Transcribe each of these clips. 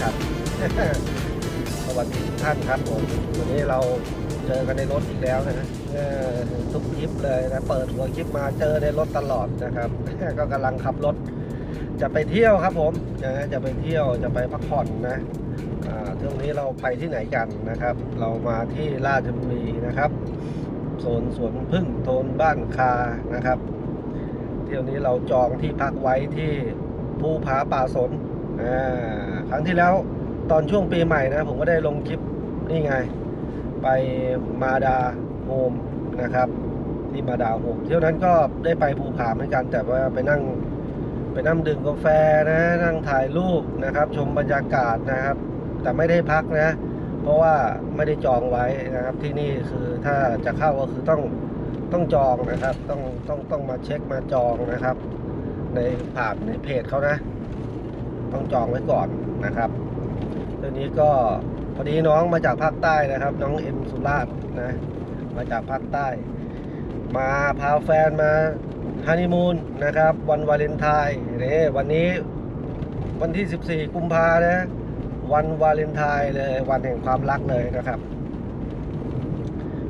ตามใจฉัน สวัสดีทุกท่านครับผมวันนี้เราเจอกันในรถอีกแล้วนะทุกคลิปเลยนะเปิดหัวคลิปมาเจอในรถตลอดนะครับ ก็กำลังขับรถ จะไปเที่ยวครับผมนะจะไปเที่ยวจะไปพักผ่อนนะอ่าช่วงนี้เราไปที่ไหนกันนะครับ เรามาที่ราชบุรีนะครับโซนสวนพึ่งโซนบ้านคานะครับ เที่ยวนี้เราจองที่พักไว้ที่ภูผาป่าสนอ่า ครั้งที่แล้วตอนช่วงปีใหม่นะ ผมก็ได้ลงคลิปนี่ไง ไปมาดาโฮมนะครับ ที่มาดาโฮมเที่ยวนั้นก็ได้ไปภูผาเหมือนกัน แต่ว่าไปนั่งไปนั่งดื่มกาแฟนะนั่งถ่ายรูปนะครับ ชมบรรยากาศนะครับ แต่ไม่ได้พักนะ เพราะว่าไม่ได้จองไว้นะครับที่นี่คือถ้าจะเข้าก็คือต้องต้องจองนะครับ ต้องต้องต้องมาเช็คมาจองนะครับ ในผ่านในเพจเขานะ ต้องจองไว้ก่อนนะครับเรื่องนี้ก็พอดีน้องมาจากภาคใต้นะครับ น้องเอ็มสุราษฎร์นะมาจากภาคใต้ มาพาแฟนมาฮันนีมูนนะครับ วันวาเลนไทน์นี่วันนี้วันที่ 14 กุมภานะ วันวาเลนไทน์เลย วันแห่งความรักเลยนะครับ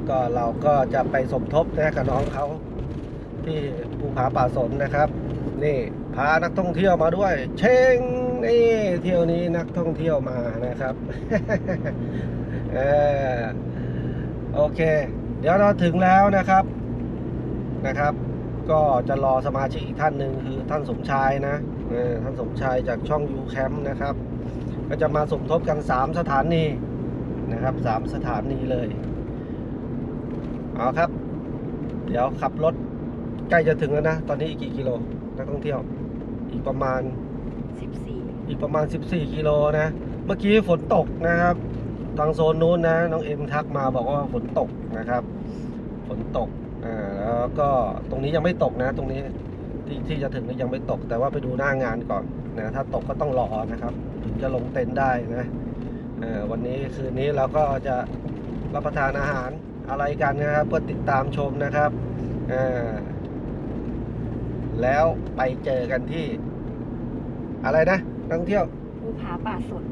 ก็เราก็จะไปสมทบนะกับน้องเขาที่ภูผาป่าสนนะครับ นี่พานักท่องเที่ยวมาด้วย เชง นี่เที่ยวนี้นักท่องเที่ยวมานะครับเออโอเค เดี๋ยวเราถึงแล้วนะครับนะครับ ก็จะรอสมาชิกอีกท่านหนึ่งคือท่านสมชายนะเออท่านสมชายจากช่องยูแคมป์นะครับ ก็จะมาสมทบกัน 3 สถานีนะครับ3สถานีเลยเอาครับ เดี๋ยวขับรถใกล้จะถึงแล้วนะ ตอนนี้อีกกี่กิโลนักท่องเที่ยว อีกประมาณ อีกประมาณ 14 กิโลนะ เมื่อกี้ฝนตกนะครับ ทางโซนนู้นนะ น้องเอ็มทักมาบอกว่าฝนตกนะครับ ฝนตกอ่าแล้วก็ตรงนี้ยังไม่ตกนะ ตรงนี้ที่ที่จะถึงนี่ยังไม่ตก แต่ว่าไปดูหน้างานก่อนนะถ้าตกก็ต้องรอนะครับ ถึงจะลงเต็นท์ได้นะอ่อวันนี้คืนนี้เราก็จะรับประทานอาหารอะไรกันนะครับก็ติดตามชมนะครับอ่าแล้วไปเจอกันที่อะไรนะ นักท่องเที่ยวภูผาป่าสน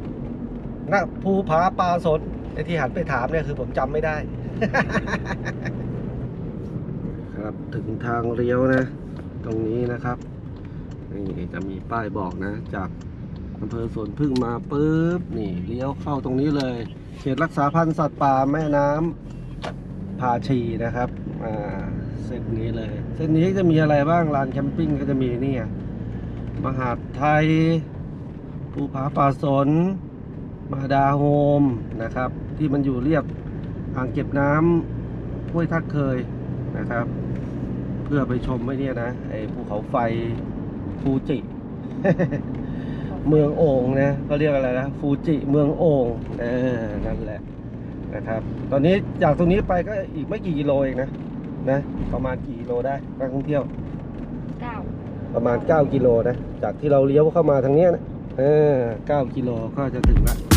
นักภูผาปลาสนไอ้ที่หันไปถามเนี่ยคือผมจำไม่ได้ ครับถึงทางเลี้ยวนะ ตรงนี้นะครับนี่จะมีป้ายบอกนะ จากอำเภอสวนพึ่งมาปุ๊บนี่เลี้ยวเข้าตรงนี้เลยเขตรักษาพันธุ์สัตว์ป่าแม่น้ำพาชีนะครับอ่าเส้นนี้เลย เส้นนี้จะมีอะไรบ้างลานแคมปิ้งก็จะมีนี่ไงมหาดไทย ภูผาป่าสน มาดาโฮมนะครับ ที่มันอยู่เรียบอ่างเก็บน้ำห้วยทักเคยนะครับ เพื่อไปชมไอ้เนี่ยนะไอ้ภูเขาไฟฟูจิ เมืองโอ่งนะเขาเรียกอะไรนะฟูจิเมืองโอ่งเออนั่นแหละนะครับ ตอนนี้จากตรงนี้ไปก็อีกไม่กี่กิโลเองนะนะ ประมาณกี่กิโลได้นักท่องเที่ยว9ประมาณ 9 กิโลนะ จากที่เราเลี้ยวเข้ามาทางเนี้ยนะ เออ 9 กิโลก็จะถึงละ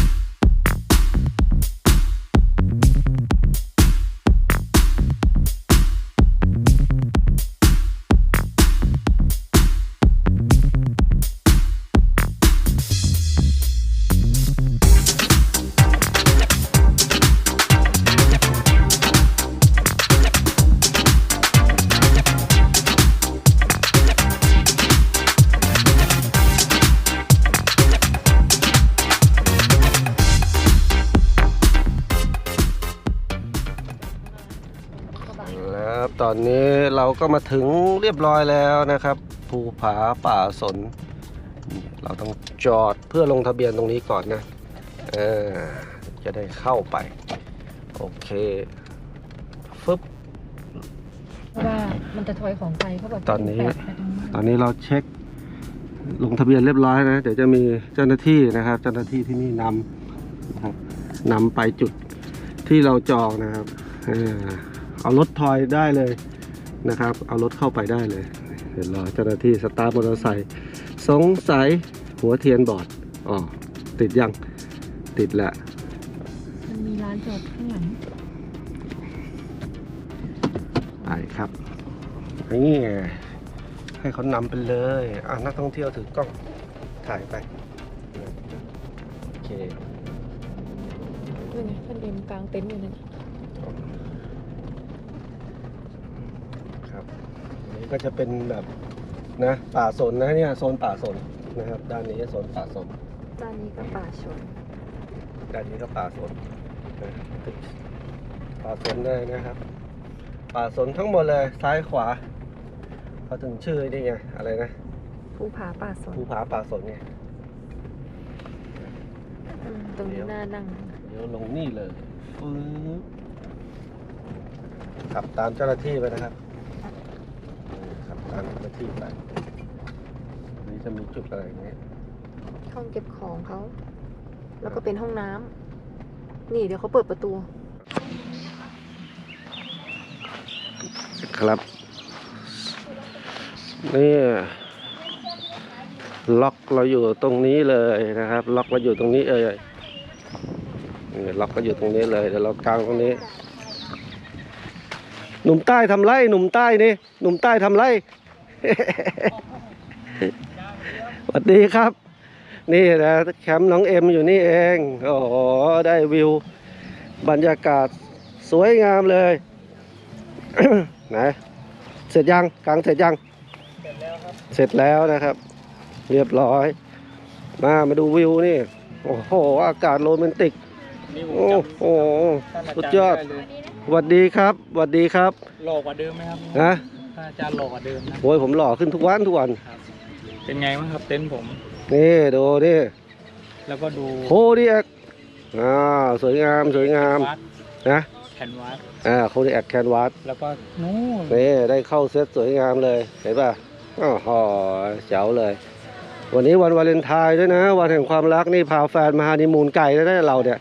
ก็มาถึงเรียบร้อยแล้วนะครับ ภูผาป่าสนนี่เราต้องจอดเพื่อลงทะเบียนตรงนี้ก่อนนะเออจะได้เข้าไป โอเคฟึบเพราะว่ามันจะถอยของไปเขาบอกตอนนี้แปดไปตรงนั้นตอนนี้เราเช็คลงทะเบียนเรียบร้อยนะ เดี๋ยวจะมีเจ้าหน้าที่นะครับ เจ้าหน้าที่ที่นี่นำนะครับนำไปจุดที่เราจองนะครับ เออเอารถทอยได้เลย นะครับ เอารถเข้าไปได้เลย เดี๋ยวรอเจ้าหน้าที่สตาร์ทมอเตอร์ไซค์สงสัยหัวเทียนบอดอ๋อติดยังติดแล้วมันมีร้านจอดข้างหลังไปครับนี่ไงให้เขานำไปเลยอะนักท่องเที่ยวถือกล้องถ่ายไปโอเค นี่ไงท่านเอ็มกลางเต็นท์อยู่นั่นน่ะครับอันนี้ ก็จะเป็นแบบนะป่าสนนะเนี่ยโซนป่าสนนะครับ ด้านนี้โซนป่าสนด้านนี้ก็ป่าชนด้านนี้ก็ป่าสนนะป่าสนเลยนะครับ ป่าสนทั้งหมดเลยซ้ายขวาเขาถึงชื่อนี่ไงอะไรนะภูผาป่าสนภูผาป่าสนไงอืมตรงนี้น่านั่งเดี๋ยวลงนี่เลยฟื้บขับตามเจ้าหน้าที่ไปนะครับ ขับตามเจ้าหน้าที่ไปอันนี่จะมีจุดอะไรอย่างเงี้ยห้องเก็บของเขา แล้วก็เป็นห้องน้ำนี่เดี๋ยวเขาเปิดประตู ครับ นี่ ล็อกเราอยู่ตรงนี้เลยนะครับ ล็อกเราอยู่ตรงนี้เอ่ยนี่ล็อกก็อยู่ตรงนี้เลยเดี๋ยวเรากางตรงนี้ หนุ่มใต้ทำไรหนุ่มใต้นี่หนุ่มใต้ทำไร สวัสดีครับ นี่นะแคมป์น้องเอ็มอยู่นี่เอง โอ้โห ได้วิว บรรยากาศสวยงามเลยไหนเสร็จยังกลางเสร็จยัง เสร็จแล้วนะครับ เรียบร้อย มามาดูวิวนี่ โอ้โห อากาศโรแมนติกนี่ผมโอ้จโหำท่านอาสุดจารย์ยอดได้เลยสวัสดีครับสวัสดีครับหล่อกว่าเดิมไหมครับนะ ท่านอาจารย์หล่อกว่าเดิมนะโอ้ยผมหล่อขึ้นทุกวันทุกวันเป็นไงบ้างครับเต็นท์ผม นี่ดูนี่แล้วก็ดูโคดีแอกอ่าสวยงามสวยงามวัดนะแคนวัดอ่าโคดีแอกแคนวาสแล้วก็นู่นนี่ได้เข้าเซตสวยงามเลยเห็นป่ะอ๋อหอเจ๋วเลย วันนี้วันวาเลนไทน์ด้วยนะ วันแห่งความรักนี่พาแฟนมาฮันนีมูนไก่แล้วนะเราเนี่ย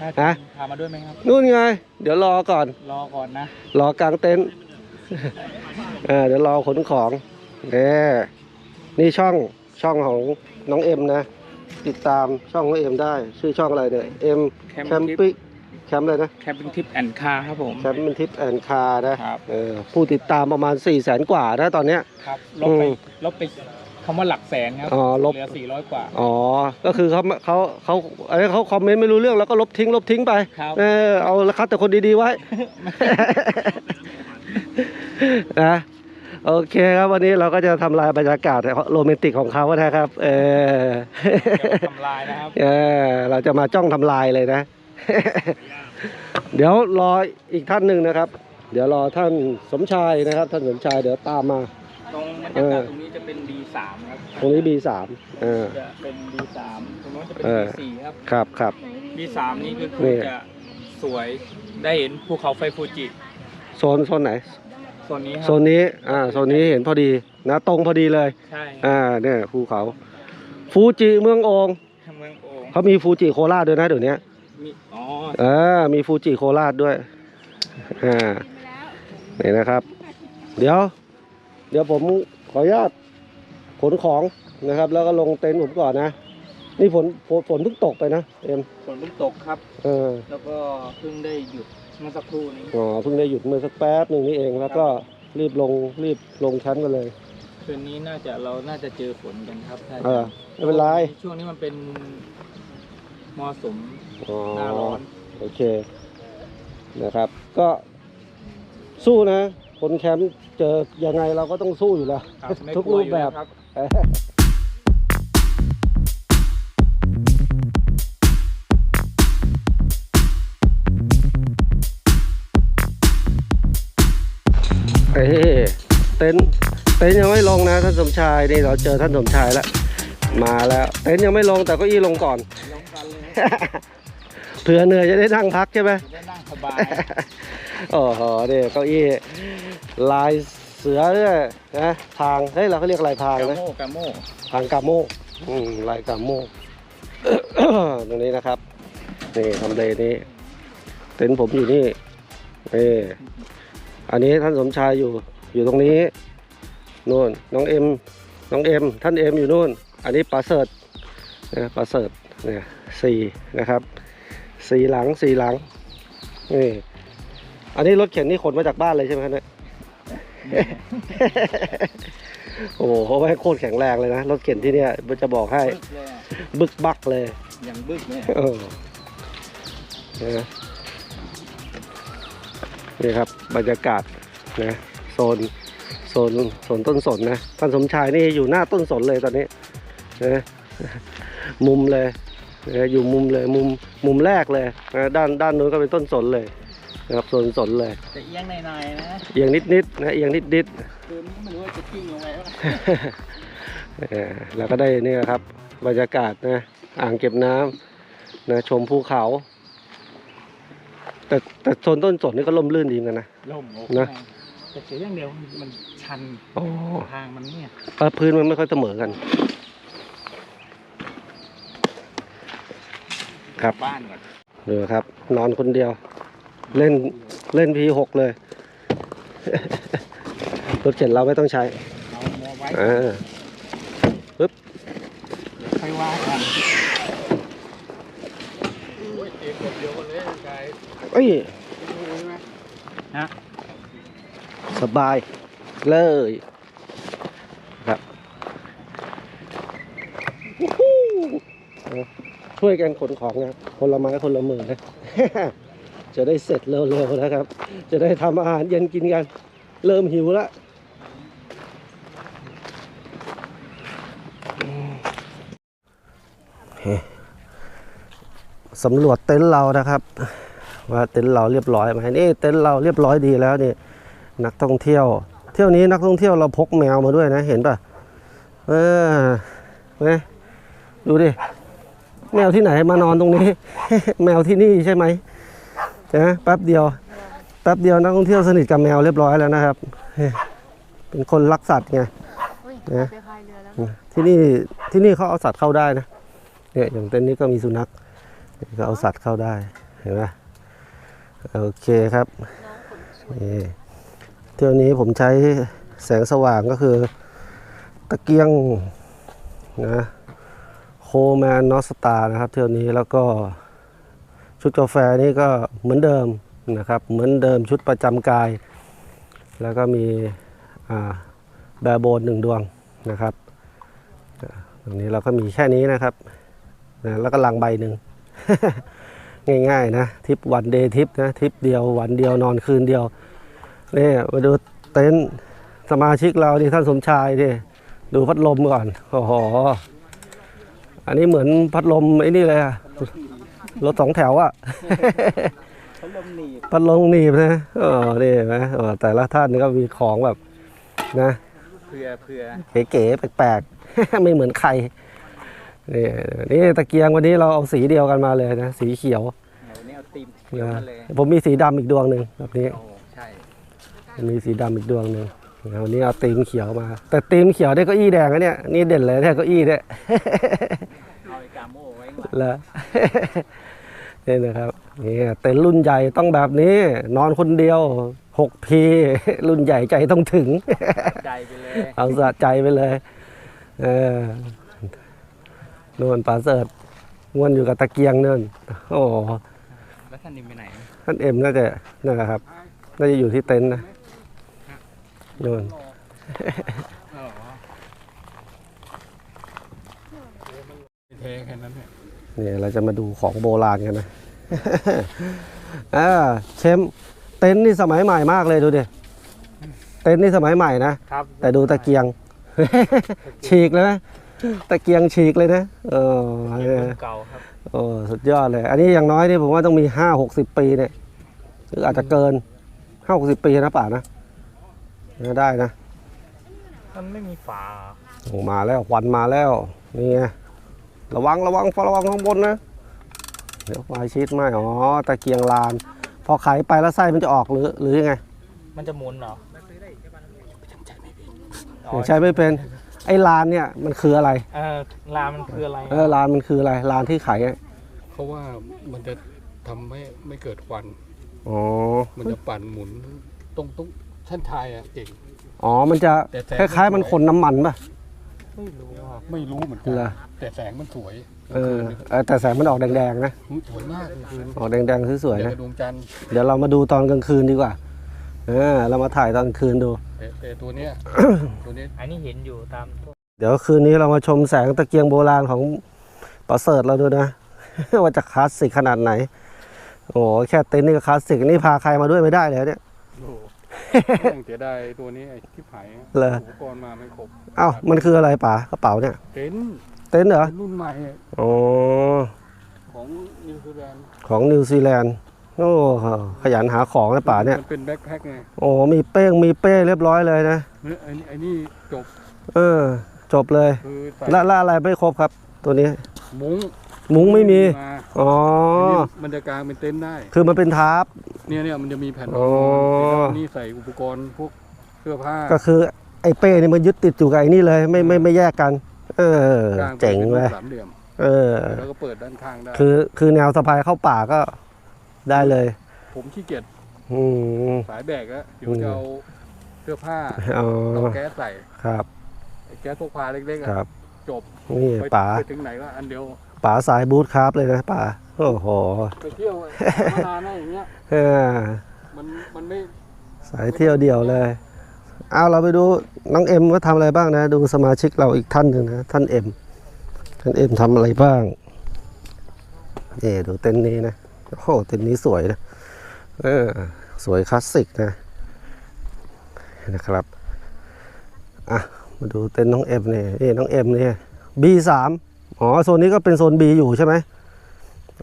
ท่านอาจารฮะย์พามาด้วยไหมครับ นู่นไง เดี๋ยวรอก่อน รอก่อนนะ รอกลางเต็นท์ เออเดี๋ยวรอขนของเนี่นี่ช่องช่องของน้องเอ็มนะ ติดตามช่องน้องเอ็มได้ ชื่อช่องอะไรเนี่ยเอ็มแคมแคมปิ้งปิ้งแคมป์อะไรนะแคมปิ้งทิปแอนด์คาร์ครับผม แคมป์ทิปแอนคาร์นะครับ เออผู้ติดตามประมาณ4ี่แสนกว่านะตอนเนี้ย ครับลบไปอืมลบไปคำว่าหลักแสนครับอ๋อลบ เหลือสี่ร้อยกว่า อ๋อ ก็คือเขาเขาเขาอะไรเขาคอมเมนต์ไม่รู้เรื่องแล้วก็ลบทิ้งลบทิ้งไป ครับ เออเอาละคัดแต่คนดีๆไว้ นะโอเคครับวันนี้เราก็จะทำลายบรรยากาศโรแมนติกของเขานะครับ เออเดี๋ยวทำลายนะครับเออเราจะมาจ้องทำลายเลยนะ เดี๋ยวรออีกท่านหนึ่งนะครับ เดี๋ยวรอท่านสมชายนะครับ ท่านสมชายเดี๋ยวตามมาตรงบรรเอยากาอศตรงนี้จะเป็น D3 ครับตรงนี้ B3 เออจะเป็น D3 ตรงนู้นจะเป็นเออ D4 ครับครับครับ D3 นี่ก็คืนี่อจะสวยได้เห็นภูเขาไฟฟูจิโซนโซนไหน ส่วนนี้ครัโซนนี้อ่าโซนนี้เห็นพอดีนะตรงพอดีเลยใช่อ่าเนี่ยภูเขา ฟูจิเมืองโองเมืองโอ่งเขามีฟูจิโคราชด้วยนะเดี๋ยวนี้มีอ๋อเออมีฟูจิโคราชด้วยอ่านี่นะครับ เดี๋ยว เดี๋ยวผมขออนุญาตขนของนะครับ แล้วก็ลงเต็นท์ผมก่อนนะ นี่ฝนฝนฝนเพิ่งตกไปนะเอ็มฝนเพิ่งตกครับ เออ แล้วก็เพิ่งได้หยุด เมื่อสักครู่นี้อ๋อเพิ่งได้หยุดเมื่อสักแป๊บหนึ่งนี่เองแล้วก็รีบลงรีบลงแคมป์กันเลย คืนนี้น่าจะเราน่าจะเจอฝนกันครับถ้าเออไม่เป็นไร ช่วงนี้มันเป็นมรสุมอ๋อหน้าร้อนโอเคนะครับ ก็สู้นะ คนแคมป์เจอยังไงเราก็ต้องสู้อยู่แล้วครับไม่ทุกลัวรูปอยู่แบล้บ เอ้เต็นเต็นยังไม่ลงนะท่านสมชายนี่เราเจอท่านสมชายแล้วมาแล้วเต็นยังไม่ลงแต่ก็อี้ลงก่อนเผื่อเหนื่อยจะได้นั่งพักใช่ไหมได้นั่งสบายโอ้โหเนี่ยเก้าอี้ลายเสือด้วยนะทางเฮ้ยเราเขาเรียกลายทางกานะโมกาโมทางกาโมอืมลายกาโมตรงนี้นะครับนี่ทำเลนี้เต็นท์ผมอยู่นี่นี่ อันนี้ท่านสมชายอยู่อยู่ตรงนี้นู่นน้องเอ็มน้องเอ็มท่านเอ็มอยู่นู่น อันนี้ปลาเสริฐนะปลาเสริฐเนี่ยสี่นะครับสี่หลังสี่หลังนี่อันนี้รถเข็นนี่ขนมาจากบ้านเลยใช่ไหมครับเนี่ยโอ้โหเขาให้โคตรแข็งแรงเลยนะรถเข็นที่เนี่ยจะบอกให้บึกเลยอะบึกบักเลยอย่างบึกเนี่ยเออ นะนี่ครับบรรยากาศนะโซนโซนโซนต้นสนนะท่านสมชายนี่อยู่หน้าต้นสนเลยตอนนี้นะมุมเลยนะอยู่มุมเลยมุมมุมแรกเลยนะด้านด้านนู้นก็เป็นต้นสนเลยนะครับโซนสนเลยจะเอียงหน่อยๆนะเอียงนิดๆนะเอียงนิดๆคือไม่รู้ว่าจะกิ้งลงไปว่าเออแล้วก็ได้นี่ครับบรรยากาศนะอ่างเก็บน้ำนะชมภูเขา แต่แต่โซนต้นสนนี่ก็ล่มลื่นดีเหมือนกันนะล่มโอ้นะ แต่เสียอย่างเดียวมันชันอ๋อทางมันเนี่ยเออพื้นมันไม่ค่อยเสมอกัน ครับ บ้านก่อนดูครับ นอนคนเดียว เล่นเล่นพีหกเลย รถเข็นเราไม่ต้องใช้ เอาโมไว้อ่าเดี๋ยวค่อยว่ากันโอ้ย เตียงคนเดียวกันเลยกายเอ้ยดูใช่ไหมฮะสบายเลยครับวู้ฮู้เอาช่วยกันขนของนะคนละไม้คนละมือนะจะได้เสร็จเร็วๆนะครับ จะได้ทำอาหารเย็นกินกัน เริ่มหิวแล้ว สำรวจเต็นท์เรานะครับ ว่าเต็นท์เราเรียบร้อยไหมนี่เต็นท์เราเรียบร้อยดีแล้วนี่นักท่องเที่ยว เที่ยวนี้นักท่องเที่ยวเราพกแมวมาด้วยนะเห็นป่ะเออเนยดูดิแมวที่ไหนมานอนตรงนี้ แมวที่นี่ใช่ไหมนะแป๊บเดียวแป๊บเดียวนักท่องเที่ยวสนิทกับแมวเรียบร้อยแล้วนะครับเฮ้ยเป็นคนรักสัตว์ไงเฮ้ยนะไปพายเรือแล้วที่นี่ที่นี่เขาเอาสัตว์เข้าได้นะเนี่ยอย่างเต็นท์นี้ก็มีสุนัข ก็เอาสัตว์เข้าได้เห็นไหมโอเคครับเที่ยวนี้ผมใช้แสงสว่างก็คือตะเกียงนะโคแมนนอสตานะครับ เที่ยวนี้แล้วก็ชุดกาแฟนี่ก็เหมือนเดิมนะครับ เหมือนเดิมชุดประจำกาย แล้วก็มีแบร์โบนหนึ่งดวงนะครับ ตรงนี้เราก็มีแค่นี้นะครับนะแล้วก็ลังใบหนึ่ง ง่ายๆนะทริปวันเดย์ทริปนะทริปเดียววันเดียวนอนคืนเดียวนี่มาดูเต็นท์สมาชิกเรานี่ท่านสมชายนี่ดูพัดลมก่อนโอ้โหอันนี้เหมือนพัดลมไอ้นี่เลยอะรถสองแถวอะเขาลมหนีบพัดลมหนีบนะเออนี่เห็นไหมเออแต่ละท่านนี่ก็มีของแบบนะเผื่อเผื่อเก๋ๆแปลกๆ ไม่เหมือนใคร นี่นี่ตะเกียงวันนี้เราเอาสีเดียวกันมาเลยนะสีเขียวเดี๋ยวนี้เอาตีมเขียวนะมาเลยผมมีสีดำอีกดวงหนึ่งแบบนี้โอ้ใช่มีสีดำอีกดวงหนึ่งวันนี้เอาตีมเขียวมา แต่ตีมเขียวได้เก็อี้แดงนะเนี่ยนี่เด่นเลยเนี่ยเก็อี้เนี่ยเอาไอ้กาโม่ไว้ข้างหลังแล้วนี่นะครับนี่เต็นท์รุ่นใหญ่ต้องแบบนี้ นอนคนเดียว6พีรุ่นใหญ่ใจต้องถึงใจไปเลยเอาสะใจไปเลย เออโน่นปลาเสิร์ตงวนอยู่กับตะเกียงนั่นโอ้แล้วท่านนิมไปไหนท่านเอ็มน่าจะนั่นแหละครับ น่าจะอยู่ที่เต็นท์นะโน่นอ๋อเทแค่นั้นเนี่ยนี่เราจะมาดูของโบราณกันนะอ่าเชมเต็นท์นี่สมัยใหม่มากเลยดูดิเต็นท์นี่สมัยใหม่นะครับแต่ดูตะเกียงฉีกเลยนะ ตะเกียงฉีกเลยนะเออเก่าครับโอ้สุดยอดเลย อันนี้อย่างน้อยนี่ผมว่าต้องมีห้าหกสิบปีเนี่ยหรืออาจจะเกินห้าหกสิบปีนะป่านะน่าได้นะมันไม่มีฝาโอ้มาแล้วควันมาแล้วนี่ไงระวังระวังระวังข้างบนนะเดี๋ยวไฟชีตไหมอ๋อตะเกียงลาน พอไขไปแล้วไส้มันจะออกหรือหรือยังไง มันจะหมุนเหรอยังใช้ไม่เป็น ไอ้ลานเนี่ยมันคืออะไร เออลามันคืออะไรเออลานมันคืออะไรลานที่ไขอะเพราะว่ามันจะทำให้ไม่เกิดควัน อ๋อมันจะปั่นหมุนตรงตรงเส้นทายอะเก่ง อ๋อมันจะแต่แสง คล้ายๆมันคนน้ำมันป่ะไม่รู้อะไม่รู้เหมือนกัเหรอแต่แสงมันสวยเออเออแต่แสงมันออกแดงๆนะสวยมากกลางคืนออกแดงๆสวยเดี๋ยวๆนะ กับดวงจันทร์เดี๋ยวเรามาดูตอนกลางคืนดีกว่า เออ เรามาถ่ายตอนกลางคืนดู แต่แต่ตัวเนี้ยตัวเนี้ยอันนี้เห็นอยู่ตามพวกเดี๋ยวคืนนี้เรามาชมแสงตะเกียงโบราณของประเสริฐเราดูนะ ว่าจะคลาสสิกขนาดไหน โอ้โหแค่เต็นท์นี่ก็คลาสสิกนี่พาใครมาด้วยไม่ได้เลยเนี่ยโอ้โหยังเสียดายตัวนี้ไอ้ที่ไผ่เหรออุปกรณ์มาไม่ครบเอ้ามันคืออะไรป๋ากระเป๋าเนี่ย เต็นท์เต็นท์เหรอรุ่นใหม่อ๋อของนิวซีแลนด์ของนิวซีแลนด์ โอ้ขยันหาของนะป๋าเนี่ยมันเป็นแบ็คแพ็คไงโอ้มีเป้งมีเป้เรียบร้อยเลยนะเนี่ยไอ้นี่ไอ้นี่จบ เออ จบเลยคือใส่และและอะไรไม่ครบครับ ตัวนี้ มุ้งมุ้งไม่มีาอ๋ออันนี้มันจะกางเป็นเต็นท์ได้ คือมันเป็นทาร์ปเนี่ยเนี่ยมันจะมีแผ่นอ๋อแล้วนี่ใส่อุปกรณ์พวกเสื้อผ้าก็คือไอ้เป้นี่มันยึดติดอยู่กับไอ้นี่เลยไม่ไม่ไม่แยกกัน เออกางป็นเจ๋งเลยสามเหลี่ยมเออแล้วก็เปิดด้านข้างได้คือคือแนวสะพายเข้าป่าก็ ได้เลย ผมขี้เกียจอืม สายแบกอะเดี๋ยวจะเอาเสื้อผ้าอ๋อ เอาแก๊สใส่ครับ ไอ้แก๊สพกพาเล็กๆคอะรับ จบนี่ไปป๋าไปถึงไหนก็อันเดียวป๋าสายบูทครับเลยนะป๋าโอ้โหไปเที่ยวมานานนะอย่างเงี้ยเออมันมันไม่สายเที่ยวเดี่ยวเลยเอาเราไปดูน้องเอ็มว่าทำอะไรบ้างนะ ดูสมาชิกเราอีกท่านหนึ่งนะท่านเอ็มท่านเอ็มทำอะไรบ้างนี่ดูเต็นท์นี้นะ โอ้โหเต็นท์นี้สวยนะเออสวยคลาสสิกนะนะครับอะมาดูเต็นท์น้องเอ็มเนี่ยนี่น้องเอ็มเนี่ย B3 อ๋อโซนนี้ก็เป็นโซน B อยู่ใช่ไหม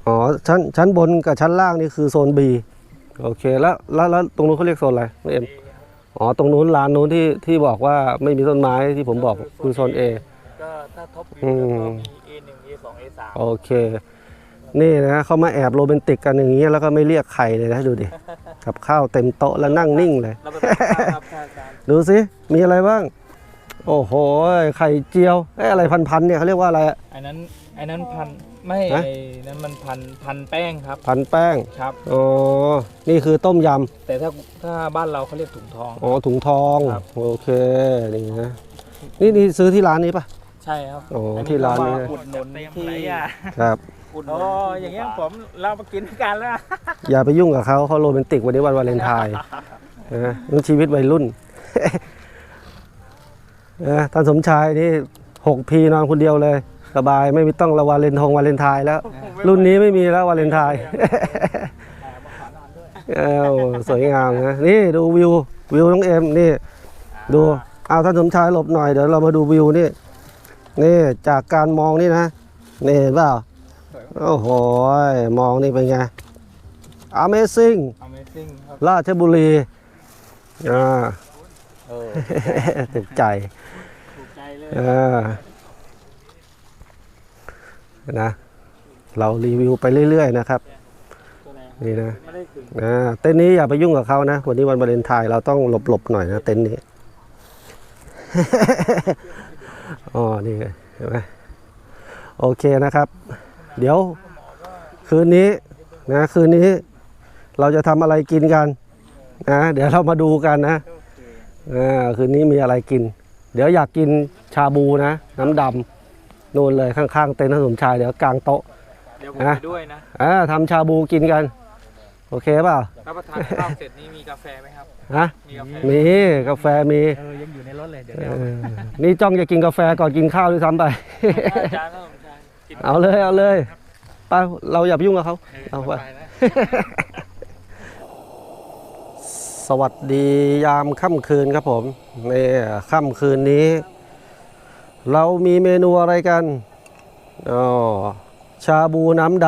อ๋อชั้นชั้นบนกับชั้นล่างนี่คือโซน B โอเคแล้วแล้วแล้วตรงนู้นเขาเรียกโซนอะไรน้องเอ็มอ๋อตรงนู้นลานนู้นที่ที่บอกว่าไม่มีต้นไม้ที่ผมบอกคือโซน A ก็ถ้าท็อปวิอืวมก็มี A1 A2 A3 โอเค นี่นะเขามาแอบโรแมนติกกันอย่างเงี้ยแล้วก็ไม่เรียกใครเลยนะดูดิกับข้าวเต็มโต๊ะแล้วนั่งนิ่งเลย เราไปเป็นครับท่านอาจารย์ดูสิมีอะไรบ้าง โอ้โหไข่เจียวเอ้ยอะไรพันๆเนี่ยเขาเรียกว่าอะไรอะ อันนั้นอันนั้นพันไม่ฮะ ไอ้นั้นมันพันพันแป้งครับพันแป้งครับ อ๋อนี่คือต้มยแต่ถ้าถ้าบ้านเราเขาเรียกถุงทองำอ๋อถุงทองครับ โอเคนี่นะนี่นี่ซื้อที่ร้านนี้ปะ ใช่ครับอ๋ออัที่ร้านนี้นะเขมอุดหนุนที่ครับ อุดหนุนโอ้อย่างเงี้ยผมเรามากินด้วยกันแล้ว อย่าไปยุ่งกับเขาเขาโรแมนติกวันนี้วันวาเลนไทน์นะเรื่องชีวิตวัยรุ่นนะท่านสมชายนี่หกพีนอนคนเดียวเลยสบายไม่มีต้องระวาเลนทงวาเลนไทน์แล้ว รุ่นนี้ไม่มีแล้ววาเลนไทน์เอ้าสวยงามนะนี่ดูวิววิวน้องเอ็มนี่ ดูเอาท่านสมชายหลบหน่อยเดี๋ยวเรามาดูวิวนี่นี่จากการมองนี่นะนี่เห็นเปล่า โอ้โห มองนี่เป็นไง Amazing Amazing ครับ ราชบุรี อ่า เออ ถูกใจ ถูกใจเลยอ่านะ เรารีวิวไปเรื่อย ๆ นะครับตัวไหนนี่นะไม่ได้ถึงอ่าเต็นท์นี้อย่าไปยุ่งกับเขานะ วันนี้วันวาเลนไทน์เราต้องหลบ ๆ หน่อยนะ เต็นท์นี้ อ๋อ นี่เห็นไหมโอเคนะครับ เดี๋ยว คืนนี้นะคืนนี้เราจะทำอะไรกินกันนะเดี๋ยวเรามาดูกันนะอ่าคืนนี้มีอะไรกิน เดี๋ยวอยากกินชาบูนะ น้ำดำนู่นเลยข้างๆเต็นท์ท่านสมชายเดี๋ยวกลางโต๊ะ เดี๋ยวผมนะ ไปด้วยนะอ่าทำชาบูกินกัน โอเคเปล่ารับประทานข้าวเสร็จนี่มีกาแฟไหมครับ ฮะมีกาแฟมีกาแฟมีเออยังอยู่ในรถเลยเดี๋ยวเออนี่จ้องจะกินกาแฟก่อนกินข้าวด้วยซ้ำไป อาจารย์ครับผมอาจารย์ กินเอาเลยเอาเลยไปเราอย่าไปยุ่งกับเขาเอาไปไปนะสวัสดียามค่ำคืนครับผมนี่ค่ำคืนนี้ เรามีเมนูอะไรกันอ๋อชาบูน้ำด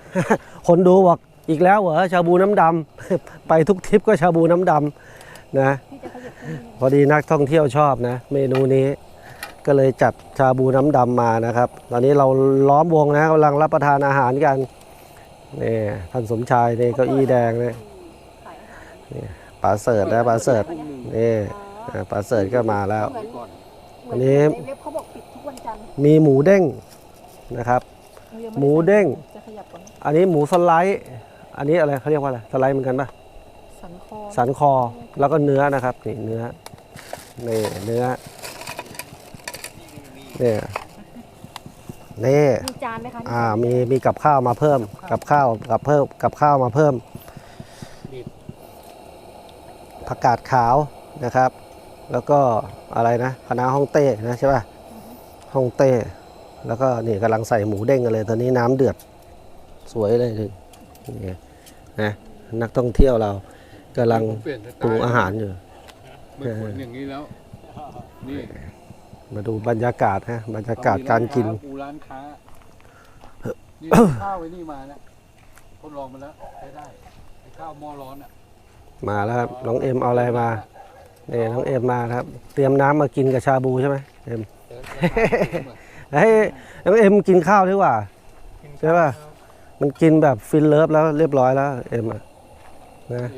ำคนดูบอกอีกแล้วเหรอชาบูน้ำดำไปทุกทริปก็ชาบูน้ำดำนะพอดีนักท่องเที่ยวชอบนะ เมนูนี้ ก็เลยจัดชาบูน้ำดำมานะครับ ตอนนี้เราล้อมวงนะกำลังรับประทานอาหารกันนี่ท่านสมชายนี่เก้าอี้แดงเลยนี่ปลาเสิร์ตนะปลาเสิร์ตนี่อ่าปลาเสิร์ตก็มาแล้วอันนี้เว็บเขาบอกปิดทุกวันจันทร์มีหมูเด้งนะครับยังไหมูเด้งจะขยับก่อนอันนี้หมูสไลด์อันนี้อะไรเขาเรียกว่าอะไรสไลด์เหมือนกันปะสันคอสันคอแล้วก็เนื้อนะครับนี่เนื้อนี่เนื้อ นี่นี่มีจานไหมคะอ่ามีมีกับข้าวมาเพิ่ม กับข้าวกับเพิ่มกับข้าวมาเพิ่มผักกาดขาวนะครับ แล้วก็อะไรนะคณะน้าฮ่องเต้นะใช่ป่ะฮ่องเต้ แล้วก็นี่กำลังใส่หมูเด้งกันเลย ตอนนี้น้ำเดือดสวยเลยนี่นะนักท่องเที่ยวเรากำลังเปลี่ยนสไตปรุงล์อาหารอยู่ไม่ควรอย่างนี้แล้วนี่ มาดูบรรยากาศฮะบรรยากาศการกิน ปูร้านค้านี่ข้าวไอ้นี่มานะทดลองมาแล้วใช้ได้ไอ้ข้าวหม้อร้อนอะมาแล้วครับน้องเอ็มเอาอะไรมาเนี่ยน้องเอ็มมาครับ เตรียมน้ำมากินกับชาบูใช่ไหมเอ็มเฮ้ยน้องเอ็มกินข้าวดีกว่าใช่ป่ะมันกินแบบฟินเลิฟแล้วเรียบร้อยแล้วเอ็มอะนะ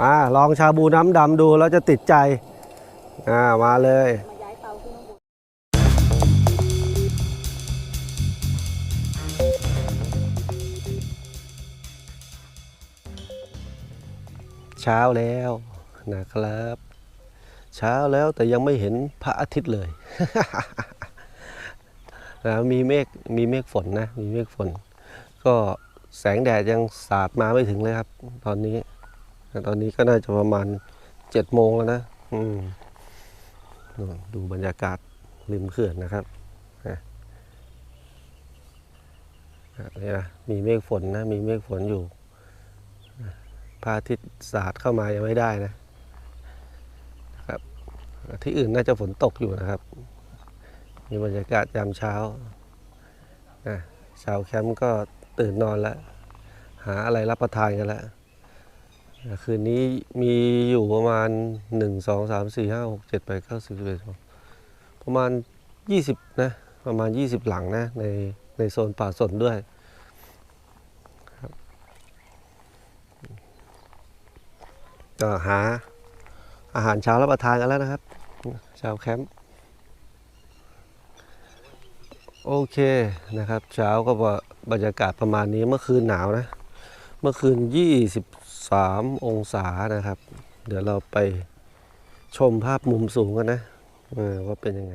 มาลองชาบูน้ำดำดูแล้วจะติดใจอ่ามาเลยเตาขึ้นข้างบนเช้าแล้วนะครับ เช้าแล้วแต่ยังไม่เห็นพระอาทิตย์เลยนะมีเมฆมีเมฆฝนนะ มีเมฆฝน ก็แสงแดดยังสาดมาไม่ถึงเลยครับ ตอนนี้ แต่ตอนนี้ก็น่าจะประมาณเจ็ดโมงแล้วนะ อืมดูบรรยากาศริมเขื่อนนะครับนี่นะมีเมฆฝนนะ มีเมฆฝนอยู่พระอาทิตย์สาดเข้ามายังไม่ได้นะนะครับ ที่อื่นน่าจะฝนตกอยู่นะครับ มีบรรยากาศยามเช้านะชาวแคมป์ก็ตื่นนอนแล้ว หาอะไรรับประทานกันแล้ว คืนนี้มีอยู่ประมาณ1 2 3 4 5 6 7 8 9 10 11ปดเก้าสิบเอ็ดประมาณ20นะ ประมาณ20หลังนะในในโซนป่าสนด้วยก็หาอาหารเช้ารับประทานกันแล้วนะครับ ชาวแคมป์โอเคนะครับ เช้าก็บรรยากาศประมาณนี้เมื่อคืนหนาวนะ เมื่อคืน 3 องศานะครับ เดี๋ยวเราไปชมภาพมุมสูงกันนะว่าเป็นยังไง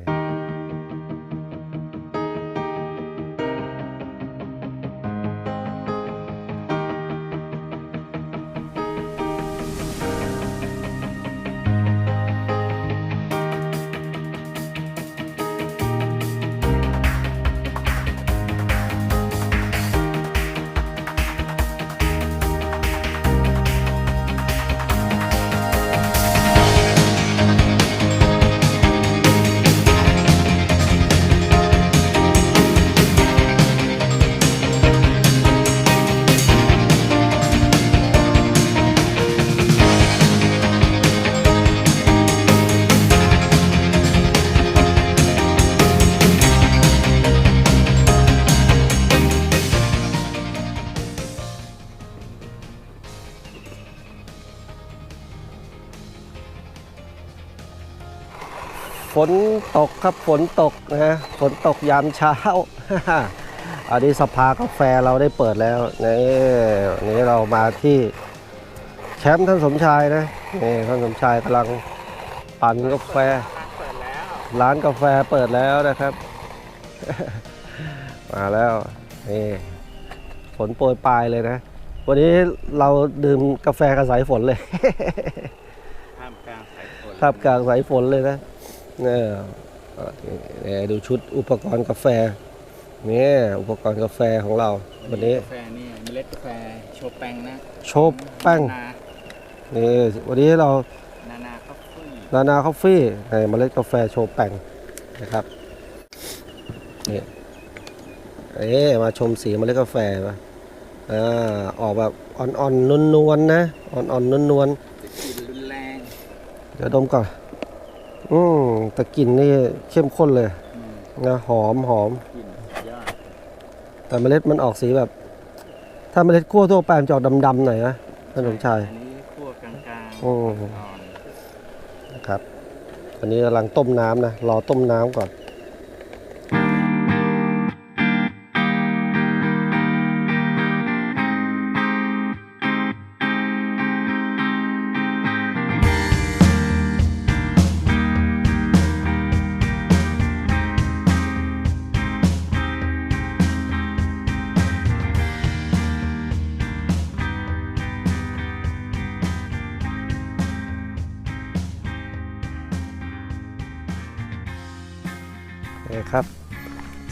นตกครับฝนตกนะฝนตกยามเช้า อันนี้สภากาแฟเราได้เปิดแล้วนี่วันนี้เรามาที่แคมป์ท่านสมชายนะนี่ท่านสมชายกำลังปั่นกาแฟร้านกาแฟเปิดแล้วนะครับ มาแล้วนี่ฝนโปรยปลายเลยนะ วันนี้เราดื่มกาแฟกับสายฝนเลยท่ามกลางสายฝนท่ามกลางสายฝนเลยนะ เนี่ยเอ่อเนี่ยดูชุดอุปกรณ์กาแฟเนี่ยอุปกรณ์กาแฟของเราวันนี้กาแฟนี่เมล็ดกาแฟโชแปงนะโชบแป้งนานี่วันนี้เรานานาคอฟฟี่นานาคอฟฟี่เมล็ดกาแฟโชว์แป้งนะครับนี่เอ๊ะมาชมสีเมล็ดกาแฟป่ะอ่าออกแบบอ่อนๆนวลๆนะอ่อนๆนวลกลิ่นรุนแรงๆเดี๋ยวดมก่อน อืมแต่กลิ่นนี่เข้มข้นเลยอืมนะหอมหอมกลิ่นยอดแต่เมล็ดมันออกสีแบบ ถ้าเมล็ดคั่วทั่วไปมันจะออกดำๆหน่อยนะท่านสมชายอันนี้คั่วกลางๆอืมอ่อนนะครับ อันนี้กำลังต้มน้ำนะ รอต้มน้ำก่อนนี่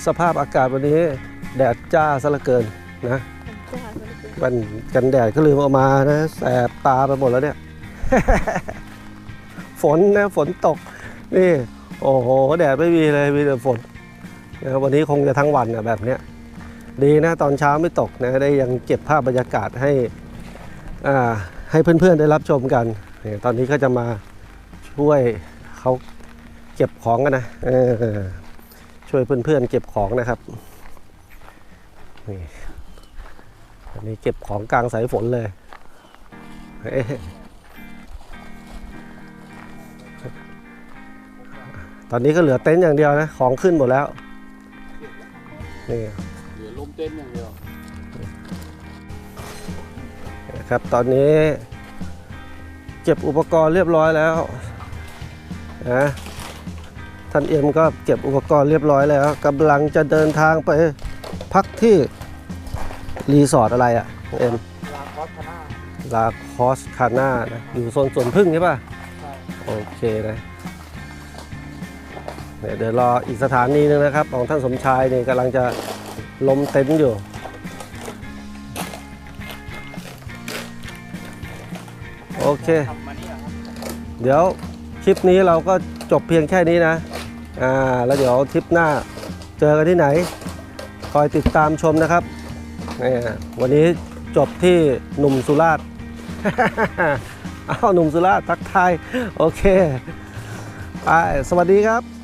สภาพอากาศวันนี้แดดจ้าซะเหลือเกินนะจ้ามันเป็นกันกันแดดก็ลืมเอามานะแสบตาไปหมดแล้วเนี่ย ฝนนะฝนตก นี่ โอ้โหแดดไม่มีเลยมีแต่ฝนนะครับวันนี้คงจะทั้งวันนะแบบเนี้ยดีนะตอนเช้าไม่ตกนะได้ยังเก็บภาพบรรยากาศให้อ่าให้เพื่อนๆได้รับชมกันนี่ตอนนี้ก็จะมาช่วยเขาเก็บของกันนะเออ ช่วยเพื่อนๆเก็บของนะครับนี่อันนี้เก็บของกลางสายฝนเลยเฮ้ตอนนี้ก็เหลือเต็นท์อย่างเดียวนะ ของขึ้นหมดแล้ว นี่เหลือลมเต้นอย่างเดียวนะครับตอนนี้เก็บอุปกรณ์เรียบร้อยแล้วนะท่านเอ็มก็เก็บอุปกรณ์เรียบร้อยแล้วกำลังจะเดินทางไปพักที่รีสอร์ทอะไรอะเอ็มลาคอสคาน่าลาคอสคาน่านะอยู่โซนสวนพึ่งใช่ป่ะโอเคนะเดี๋ยวเดี๋ยวรออีกสถานีหนึงนะครับ ของท่านสมชายนี่กำลังจะล้มเต็นท์อยู่โอเค เดี๋ยวคลิปนี้เราก็จบเพียงแค่นี้นะ อ่าแล้วเดี๋ยวทริปหน้าเจอกันที่ไหน คอยติดตามชมนะครับนี่วันนี้จบที่หนุ่มสุราษฎร์อ้าวหนุ่มสุราษฎร์ทักทาย โอเคไปสวัสดีครับ